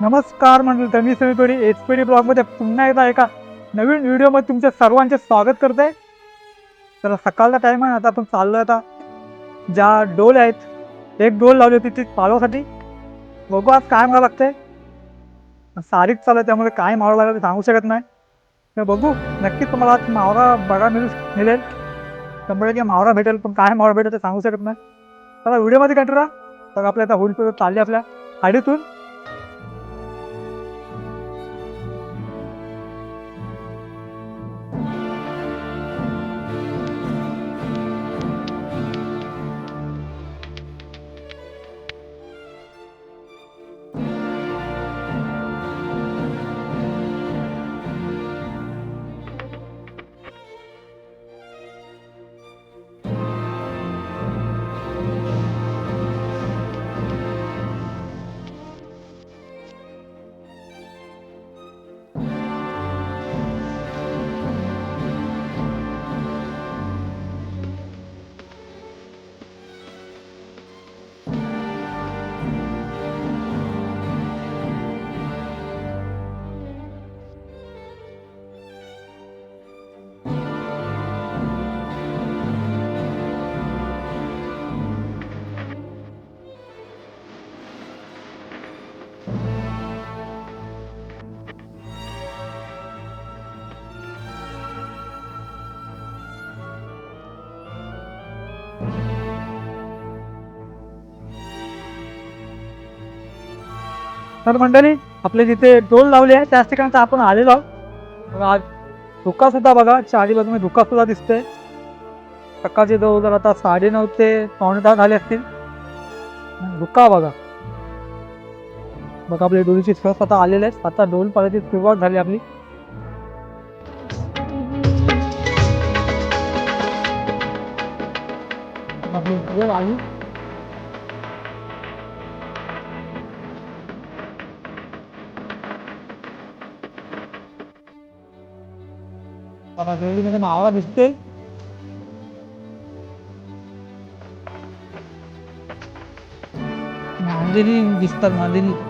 नमस्कार मंडळी तर मी सगळीकडे एच पी डी ब्लॉगमध्ये पुन्हा एकदा एका नवीन व्हिडिओमध्ये तुमच्या सर्वांचे स्वागत करते तर सकाळचा टाईम आहे आता आपण चाललो आता. ज्या डोल आहेत एक डोल लावली होती ती पाळवासाठी. बघू आज काय म्हणायला लागतं आहे सारीच चालू आहे त्यामुळे काय मावं लागलं ते सांगू शकत नाही. तर बघू नक्कीच तुम्हाला आज मावरा बघा मिळू मिळेल. त्यामुळे की मावरा भेटेल पण काय मावरा भेटेल ते सांगू शकत नाही. तर व्हिडिओमध्ये कंटिन्यू राहा तर आपल्या आता होईल चालली आपल्या. गाडीतून तर मंडळी आपले जिथे डोल लावले आहे त्याच ठिकाणी आपण आलेलो आहोत. आज धुका सुद्धा बघा चारी बाजूने धुका सुद्धा दिसते सकाळचे जवळ आता साडेनऊ ते पावणे दहा झाले असतील. धुका बघा. बघा आपली डोलीची स्वस्त आता आलेले आहेत. आता डोल पाण्याची सुरुवात झाली आपली. para ver de una hora, ¿viste? Mandiri, vista Mandiri.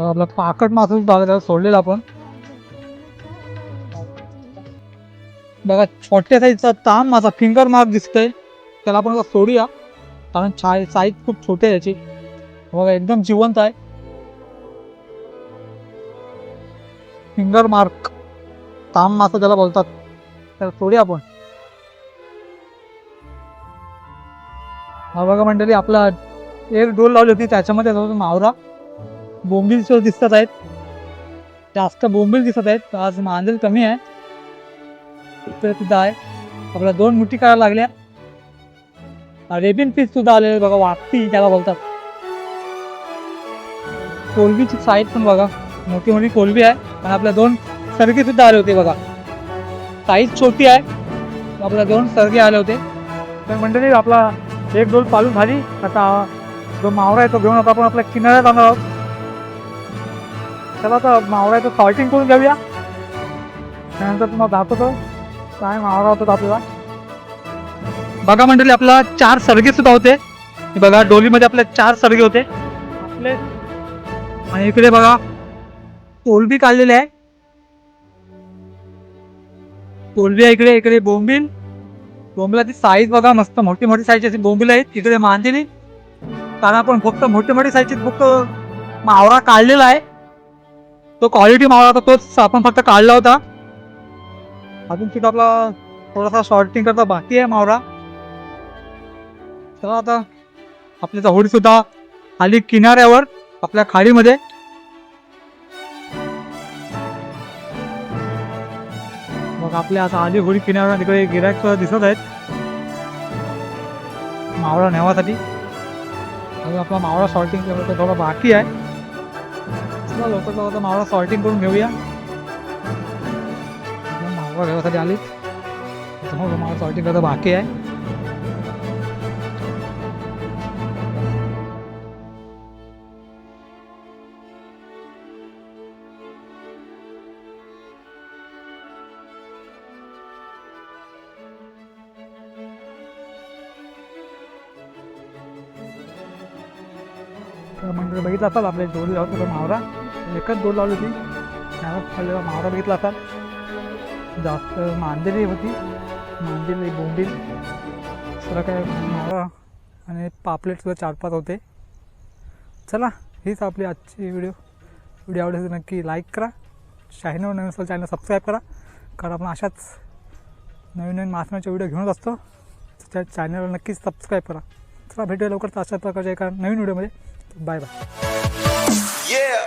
बघा आपला पाकट मासूस बघा सोडलेला आपण. बघा छोट्या साईजचा ताम माझा फिंगर मार्क दिसतोय. त्याला आपण सोडूया. कारण छाय साईज खूप छोटी आहे याची बघा एकदम जिवंत आहे. फिंगर मार्क ताम मासा त्याला बोलतात त्याला सोडूया आपण. हा बघा मंडळी आपला एक डोल लावली होती त्याच्यामध्ये मावरा. बोंबील शो दिसत आहेत. जास्त बोंबील दिसत आहेत. आज मांजल कमी आहे. इकडे सुद्धा आहे. आपल्याला दोन मुठी करायला लागल्या. रेबिन पीस सुद्धा आलेले बघा. वागती त्याला बोलतात. कोलबीची साईज पण बघा. मोठी मोठी कोलबी आहे. पण आपल्या दोन सरगी सुद्धा आले होते बघा. साईज छोटी आहे. आपल्या दोन सरगे आले होते. तर मंडळी आपला एक डोल पालू झाली. आता जो मावरा आहे तो घेऊन आता आपण आपल्या किनाऱ्यात आणणार आहोत. चला आता मावळ्याचं सॉर्टिंग करून घेऊया. त्यानंतर तुम्हाला दाखवतो. काय मावळा होतो आपल्याला. बघा मंडळी आपला चार सरगे सुद्धा होते. बघा डोलीमध्ये आपले चार सरगे होते. आपले आणि इकडे बघा कोलबी काढलेली आहे. कोलबी आहे इकडे इकडे बोंबील. बोंबिलाची साईज बघा मस्त मोठी मोठी साईजची अशी बोंबील आहेत. इकडे मांदिली कारण आपण फक्त मोठी मोठी साईजची फक्त मावळा काढलेला आहे. तो क्वालिटी मावळा होता तोच आपण फक्त काढला होता. अजून तिथं आपला थोडासा शॉर्टिंग करता बाकी आहे मावळा. चला आता आपली होडी सुद्धा आली किनाऱ्यावर आपल्या खाडीमध्ये. मग आपल्या आता आली होडी किनाऱ्यावर तिकडे गिरायक दिसत आहेत. मावळा नेवासाठी. अजून आपला मावळा शॉर्टिंग थोडा बाकी आहे. चला लवकर लवकर मावळा शॉर्टिंग करून घेऊया. मावळा घेण्यासाठी आली. समोर मावळा सॉर्टिंग करता बाकी आहे. तर बघितलं असाल आपल्या जोडी लावतो तो मावरा एकच दोन लावली होती. त्याला खाल्लेला मावरा बघितला असाल जास्त मांदेली होती. मांदेली बोंबील सगळं काय मावरा आणि पापलेटसुद्धा चार पाच होते. चला हीच आपली आजची व्हिडिओ. व्हिडिओ आवडेल नक्की लाईक करा. शाहीनवर नवीन असेल चॅनल सबस्क्राईब करा. कारण आपण अशाच नवीन नवीन मासण्याचे व्हिडिओ घेऊनच असतो. त्या चॅनलला नक्कीच सबस्क्राईब करा. चला भेटूया लवकरच अशा प्रकारच्या एका नवीन व्हिडिओमध्ये. Bye bye Yeah.